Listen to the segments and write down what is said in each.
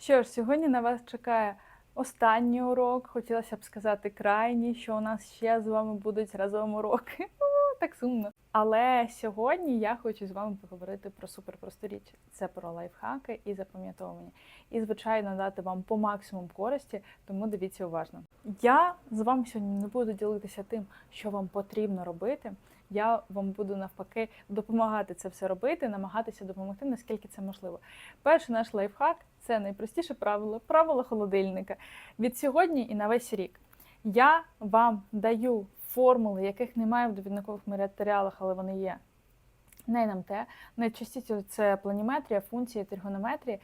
Що ж, сьогодні на вас чекає останній урок. Хотілося б сказати крайній, що у нас ще з вами будуть разом уроки. Так сумно. Але сьогодні я хочу з вами поговорити про суперпросту річ. Це про лайфхаки і запам'ятовування. І, звичайно, дати вам по максимум користі, тому дивіться уважно. Я з вами сьогодні не буду ділитися тим, що вам потрібно робити. Я вам буду навпаки допомагати це все робити, намагатися допомогти, наскільки це можливо. Перший наш лайфхак це найпростіше правило правило холодильника. Від сьогодні і на весь рік я вам даю формули, яких немає в довідникових матеріалах, але вони є. На НМТ. Найчастіше це планіметрія, функції, тригонометрія.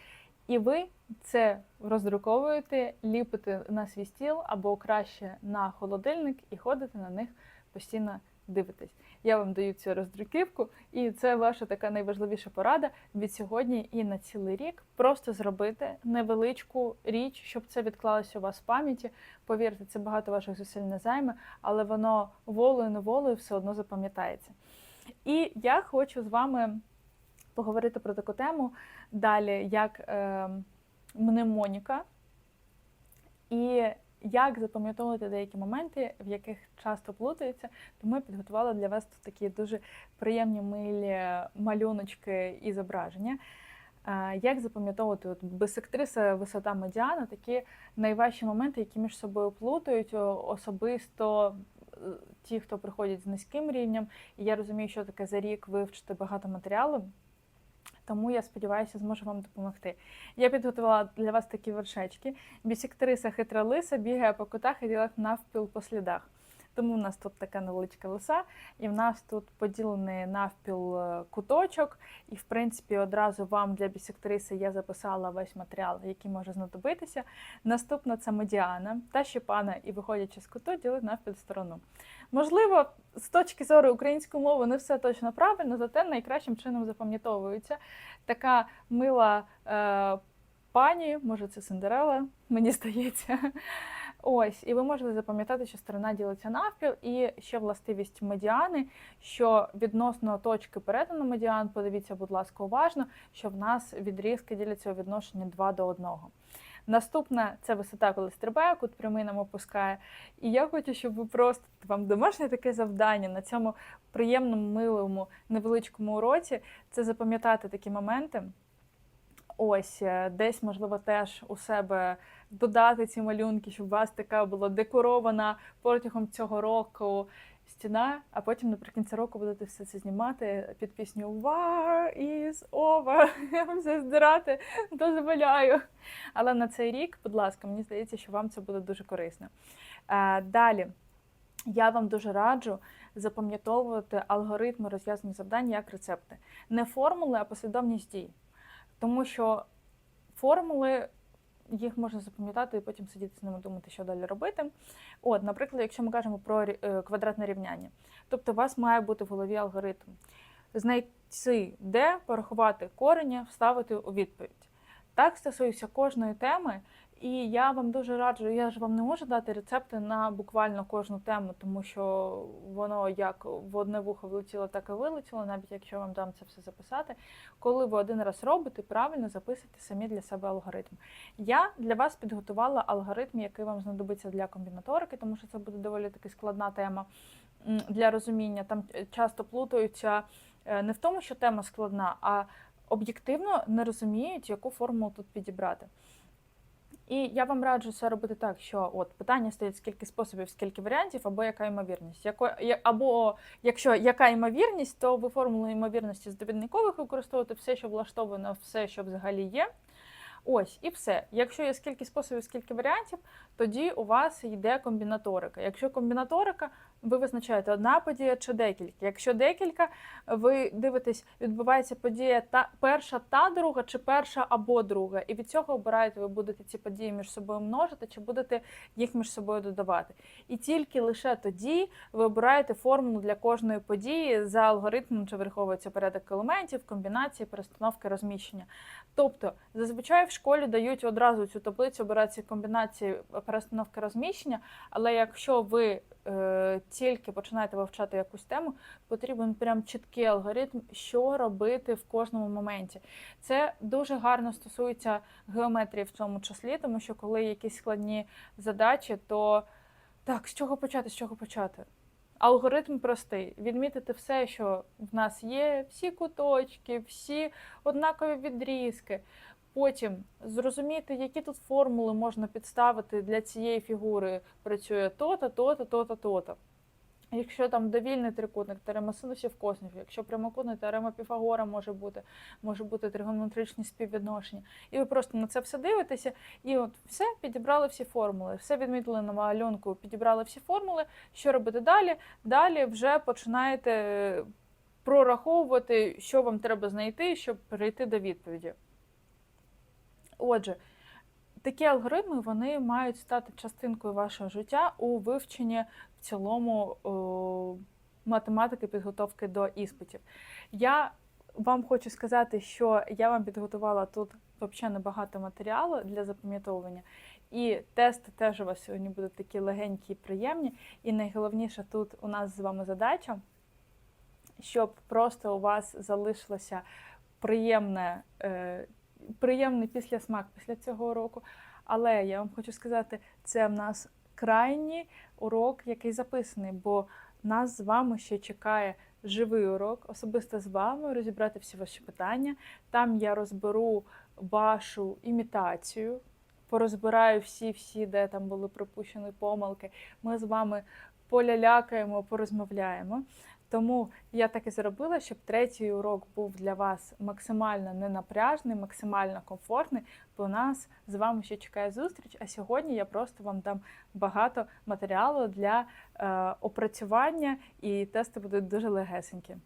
І ви це роздруковуєте, ліпите на свій стіл або краще на холодильник і ходите на них постійно дивитесь. Я вам даю цю роздруківку, і це ваша така найважливіша порада від сьогодні і на цілий рік. Просто зробити невеличку річ, щоб це відклалося у вас в пам'яті. Повірте, це багато ваших зусиль не займе, але воно волею неволею все одно запам'ятається. І я хочу з вами поговорити про таку тему далі, як е, мнемоніка. І як запам'ятовувати деякі моменти, в яких часто плутаються, тому я підготувала для вас тут такі дуже приємні милі малюночки і зображення. Як запам'ятовувати от бисектриса, висота медіана, такі найважчі моменти, які між собою плутають, особисто е, ті, хто приходять з низьким рівнем. І я розумію, що таке за рік вивчити багато матеріалу. Тому я сподіваюся, зможу вам допомогти. Я підготувала для вас такі вершечки. Бісектриса хитра лиса бігає по кутах і ділах навпіл по слідах. Тому в нас тут така невеличка лиса, і в нас тут поділений навпіл е, куточок. І, в принципі, одразу вам для бісектриси я записала весь матеріал, який може знадобитися. Наступна це медіана та щепана, і виходячи з куту, ділить навпіл сторону. Можливо, з точки зору української мови не все точно правильно, зате найкращим чином запам'ятовується. Така мила е, пані, може це Синдерела, мені здається. Ось, і ви можете запам'ятати, що сторона ділиться навпіл, і ще властивість медіани, що відносно точки перетину медіан, подивіться, будь ласка, уважно, що в нас відрізки діляться у відношенні 2 до 1. Наступна це висота, коли стрибає, кут прямий нам опускає. І я хочу, щоб ви просто вам домашнє таке завдання на цьому приємному, милому, невеличкому уроці це запам'ятати такі моменти. Ось е, десь, можливо, теж у себе додати ці малюнки, щоб у вас така була декорована протягом цього року стіна, а потім наприкінці року будете все це знімати під пісню War is over, все здирати, дозволяю. Але на цей рік, будь ласка, мені здається, що вам це буде дуже корисно. Е, Далі. Я вам дуже раджу запам'ятовувати алгоритми розв'язаних завдань як рецепти. Не формули, а послідовність дій. Тому що формули їх можна запам'ятати і потім сидіти з ними думати, що далі робити. От, наприклад, якщо ми кажемо про е, квадратне рівняння, тобто у вас має бути в голові алгоритм. Знайти, де порахувати корення, вставити у відповідь. Так стосується кожної теми, і я вам дуже раджу, я ж вам не можу дати рецепти на буквально кожну тему, тому що воно як в одне вухо влетіло, так і вилетіло, навіть якщо вам дам це все записати. Коли ви один раз робите, правильно записуйте самі для себе алгоритм. Я для вас підготувала алгоритм, який вам знадобиться для комбінаторики, тому що це буде доволі таки складна тема для розуміння. Там е, часто плутаються е, не в тому, що тема складна, а об'єктивно не розуміють, яку формулу тут підібрати. І я вам раджу це робити так, що от питання стоїть скільки способів, скільки варіантів, або яка ймовірність. Яко, або якщо яка ймовірність, то ви формулу ймовірності з довідникових використовуєте все, що влаштовано, все, що взагалі є. Ось і все. Якщо є скільки способів, скільки варіантів, тоді у вас йде комбінаторика. Якщо комбінаторика, ви визначаєте одна подія чи декілька. Якщо декілька, ви дивитесь, відбувається подія та перша та друга, чи перша або друга. І від цього обираєте, ви будете ці події між собою множити, чи будете їх між собою додавати. І тільки лише тоді ви обираєте формулу для кожної події за алгоритмом, чи враховується порядок елементів, комбінації, перестановки, розміщення. Тобто, зазвичай школі дають одразу цю таблицю, обирати комбінації перестановки розміщення, але якщо ви е, тільки починаєте вивчати якусь тему, потрібен прям чіткий алгоритм, що робити в кожному моменті. Це дуже гарно стосується геометрії в цьому числі, тому що коли якісь складні задачі, то так, з чого почати, з чого почати? Алгоритм простий: відмітити все, що в нас є, всі куточки, всі однакові відрізки. Потім зрозуміти, які тут формули можна підставити для цієї фігури. Працює то-то, то-то, то-то, то-то. Якщо там довільний трикутник, теорема синусів косинусів, якщо прямокутний, теорема Піфагора може бути, може бути тригонометричні співвідношення. І ви просто на це все дивитеся, і от все підібрали всі формули, все відмітили на малюнку, підібрали всі формули. Що робити далі? Далі вже починаєте прораховувати, що вам треба знайти, щоб перейти до відповіді. Отже, такі алгоритми вони мають стати частинкою вашого життя у вивченні в цілому о, математики підготовки до іспитів. Я вам хочу сказати, що я вам підготувала тут взагалі небагато матеріалу для запам'ятовування. І тести теж у вас сьогодні будуть такі легенькі і приємні. І найголовніше тут у нас з вами задача, щоб просто у вас залишилося приємне, е, приємний післясмак після цього уроку. Але я вам хочу сказати, це в нас крайній урок, який записаний, бо нас з вами ще чекає живий урок, особисто з вами, розібрати всі ваші питання. Там я розберу вашу імітацію, порозбираю всі-всі, де там були пропущені помилки. Ми з вами полялякаємо, порозмовляємо. Тому я так і зробила, щоб третій урок був для вас максимально ненапряжний, максимально комфортний, бо нас з вами ще чекає зустріч. А сьогодні я просто вам дам багато матеріалу для е, опрацювання, і тести будуть дуже легесенькі.